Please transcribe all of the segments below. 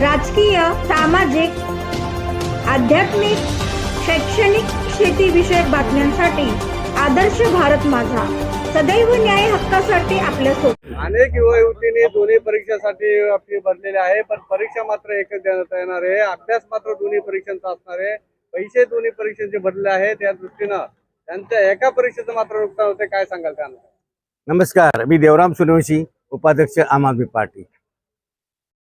राजकीय सामाजिक आध्यात्मिक शैक्षणिक शेतीविषयक बातम्यांसाठी आदर्श भारत माझा. सदैव न्याय हक्कासाठी आपल्यासोबत. अनेक युवा युवतींनी दोन्ही परीक्षेसाठी फी भरलेली आहे पण परीक्षा मात्र एकच देण्यात येणार आहे. अभ्यास मात्र दोन्ही परीक्षांचा असणार आहे. पैसे दोन्ही परीक्षांचे भरले आहेत. त्या दृष्टीनं त्यांच्या एका परीक्षेचं मात्र नुकसान होते काय सांगाल त्यांना नमस्कार. मी देवराम सूर्यवंशी उपाध्यक्ष आम आदमी पार्टी.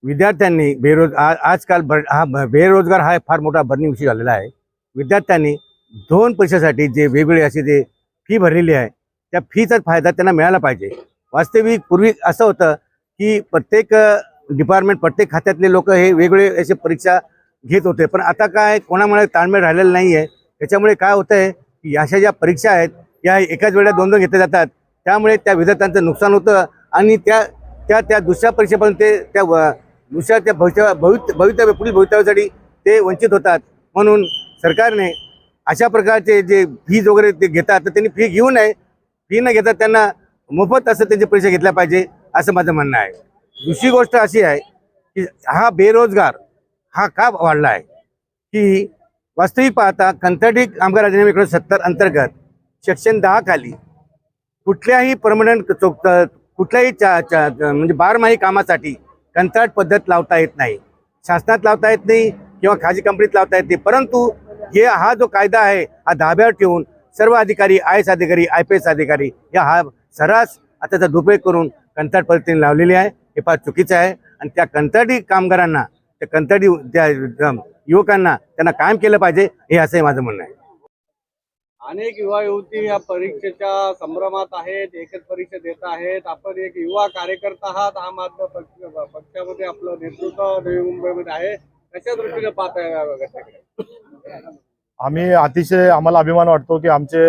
विद्यार्थ्यांनी बेरोज आ- आजकाल भर हा ब- बेरोजगार हा फार मोठा बर्निंग विषय झालेला आहे. विद्यार्थ्यांनी दोन पैशासाठी जे वेगवेगळे असे जे फी भरलेली आहे त्या फीचा फायदा त्यांना मिळाला पाहिजे. वास्तविक पूर्वी असं होतं की प्रत्येक डिपार्टमेंट प्रत्येक खात्यातले लोक हे वेगवेगळे असे परीक्षा घेत होते. पण आता काय कोणामुळे ताळमेळ राहिलेला नाही आहे त्याच्यामुळे काय होतं आहे की अशा ज्या परीक्षा आहेत या एकाच वेळेला दोन दोन घेतल्या जातात. त्यामुळे त्या विद्यार्थ्यांचं नुकसान होतं आणि त्या त्या त्या दुसऱ्या परीक्षेपर्यंत ते त्या व- दुसऱ्या त्या भविष्य भवित भवितव्य पुढील भवितव्यासाठी ते वंचित होतात. म्हणून सरकारने अशा प्रकारचे जे फीज वगैरे ते घेतात तर त्यांनी फी घेऊ नये. फी न घेता त्यांना मोफत असं त्यांची परीक्षा घेतल्या पाहिजे असं माझं म्हणणं आहे. दुसरी गोष्ट अशी आहे की हा बेरोजगार हा का वाढला आहे की वास्तविक पाहता कंत्राटी कामगार अधिनियम एकोणीसशे सत्तर अंतर्गत सेक्शन दहा खाली कुठल्याही परमनंट चौक कुठल्याही चा, चा, म्हणजे बारमाही कामासाठी कंत्राट पद्धत लावता येत नाही. शासनात लावता येत नाही किंवा खाजगी कंपनीत लावता येत नाही. परंतु हे हा जो कायदा आहे हा धाब्यावर ठेवून सर्व अधिकारी आय एस अधिकारी आय पी एस अधिकारी या हा सर्रास आताचा त्याचा दुरुपयोग करून कंत्राट पद्धतीने लावलेली आहे. हे फार चुकीचं आहे. आणि त्या कंत्राटी कामगारांना त्या कंत्राटी त्या युवकांना त्यांना कायम केलं पाहिजे हे असंही माझं म्हणणं आहे. अनेक युवा युवती या परीक्षेच्या संभ्रमात आहेत एकच परीक्षा देत आहेत. आपण एक युवा कार्यकर्ता आहात आम आदमी पक्षामध्ये आपलं नेतृत्व नवी मुंबईमध्ये आहे. कशा दृष्टीने पाहताय आम्ही अतिशय आम्हाला अभिमान वाटतो की आमचे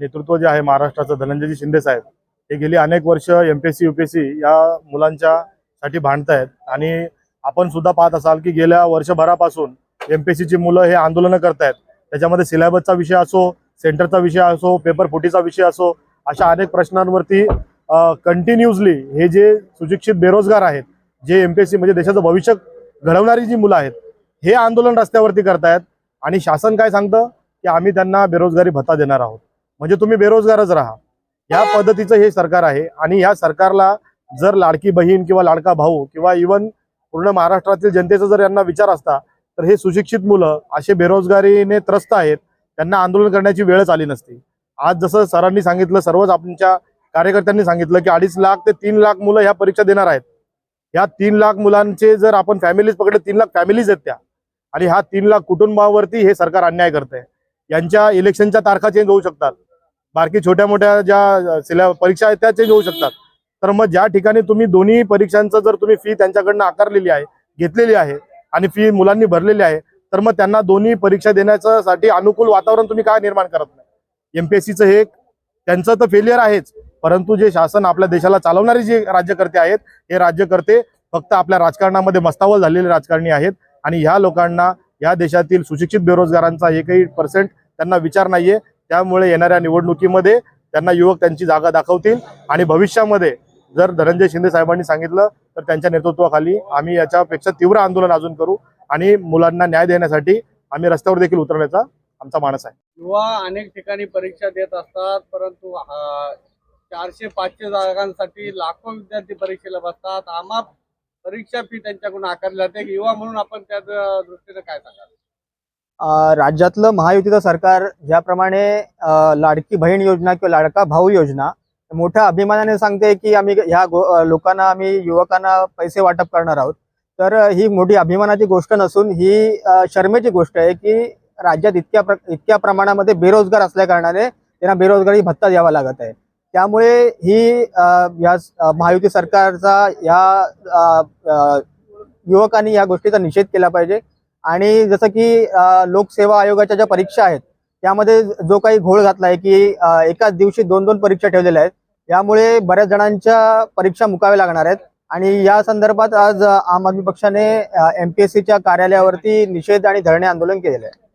नेतृत्व जे आहे महाराष्ट्राचं धनंजयजी शिंदे साहेब हे गेली अनेक वर्ष एमपीएससी युपीएससी या मुलांच्या साठी भांडतायत. आणि आपण सुद्धा पाहत असाल की गेल्या वर्षभरापासून एमपीएससीची मुलं हे आंदोलनं करतायत. त्याच्यामध्ये सिलेबसचा विषय असो सेंटरचा विषय असो पेपर फुटीचा विषय असो अशा अनेक प्रश्नांवरती कंटिन्युअसली हे जे सुशिक्षित बेरोजगार आहेत जे एमपीएससी म्हणजे देशाचं भविष्य घडवणारी जी मुलं आहेत हे आंदोलन रस्त्यावरती करतायत. आणि शासन काय सांगतं? की आम्ही त्यांना बेरोजगारी भत्ता देणार आहोत. म्हणजे तुम्ही बेरोजगारच राहा. या पद्धतीचं हे सरकार आहे. आणि या सरकारला जर लाडकी बहीण किंवा लाडका भाऊ किंवा इवन पूर्ण महाराष्ट्रातील जनतेचा जर यांना विचार असता तर हे सुशिक्षित मुलं असे बेरोजगारीने त्रस्त आहेत. त्यांना आंदोलन करण्याची वेळच आली नसती. आज जसं सरांनी सांगितलं सर्वच आमच्या कार्यकर्त्यांनी सांगितलं की अडीच लाख ते तीन लाख मुलं ह्या परीक्षा देणार आहेत. या तीन लाख मुलांचे जर आपण फॅमिलीज पकडले तीन लाख फॅमिलीज आहेत त्या. आणि ह्या तीन लाख कुटुंबावरती हे सरकार अन्याय करतंय. यांच्या इलेक्शनच्या तारखा चेंज होऊ शकतात. बाकी छोट्या मोठ्या ज्या सिल्या परीक्षा आहेत त्या चेंज होऊ शकतात. तर मग ज्या ठिकाणी तुम्ही दोन्ही परीक्षांचं जर तुम्ही फी त्यांच्याकडनं आकारलेली आहे घेतलेली आहे आणि फी मुलांनी भरलेली आहे तर मग त्यांना दोन्ही परीक्षा देण्याचं साठी अनुकूल वातावरण तुम्ही काय निर्माण करत नाही? एमपीएससीचं हे त्यांचं तर फेलियर आहेच. परंतु जे शासन आपल्या देशाला चालवणारे जे राज्यकर्ते आहेत हे राज्यकर्ते फक्त आपल्या राजकारणामध्ये मस्तावल झालेले राजकारणी आहेत आणि ह्या लोकांना या देशातील सुशिक्षित बेरोजगारांचा एकही पर्सेंट त्यांना विचार नाहीये. त्यामुळे येणाऱ्या निवडणुकीमध्ये त्यांना युवक त्यांची जागा दाखवतील आणि भविष्यामध्ये जर धनंजय शिंदे साहेबांनी सांगितलं तर त्यांच्या नेतृत्वाखाली आम्ही याच्यापेक्षा तीव्र आंदोलन अजून करू. आणि मुलांना न्याय देण्यासाठी आम्ही रस्त्यावर देखील उतरण्याचा आमचा मानस आहे. युवा अनेक ठिकाणी परीक्षा देत असतात परंतु चारशे पाचशे जागांसाठी लाखो विद्यार्थी परीक्षेला बसतात. आम्हा परीक्षा फी त्यांच्याकडून आकारली जाते. युवा म्हणून आपण त्या दृष्टीने काय सांगाल? राज्यातलं महायुतीचं सरकार ज्याप्रमाणे लाडकी बहीण योजना किंवा लाडका भाऊ योजना मोठ्या अभिमानाने सांगते की आम्ही ह्या लोकांना आम्ही युवकांना पैसे वाटप करणार आहोत. तर ही मोठी अभिमानाची गोष्ट नसून ही शर्मेची गोष्ट आहे की राज्यात इतक्या प्र इतक्या प्रमाणामध्ये बेरोजगार असल्या कारणाने त्यांना बेरोजगारी भत्ता द्यावा लागत आहे. त्यामुळे ही या महायुती सरकारचा या युवकांनी या गोष्टीचा निषेध केला पाहिजे. आणि जसं की लोकसेवा आयोगाच्या ज्या परीक्षा आहेत त्यामध्ये जो काही घोळ घातला आहे की एकाच दिवशी दोन दोन परीक्षा ठेवलेल्या आहेत यामुळे बऱ्याच जणांच्या परीक्षा मुकाव्या लागणार आहेत. आणि या संदर्भात आज आम आदमी पक्षाने एमपीएससीच्या कार्यालयावरती निषेध आणि धरणे आंदोलन केलेलं आहे.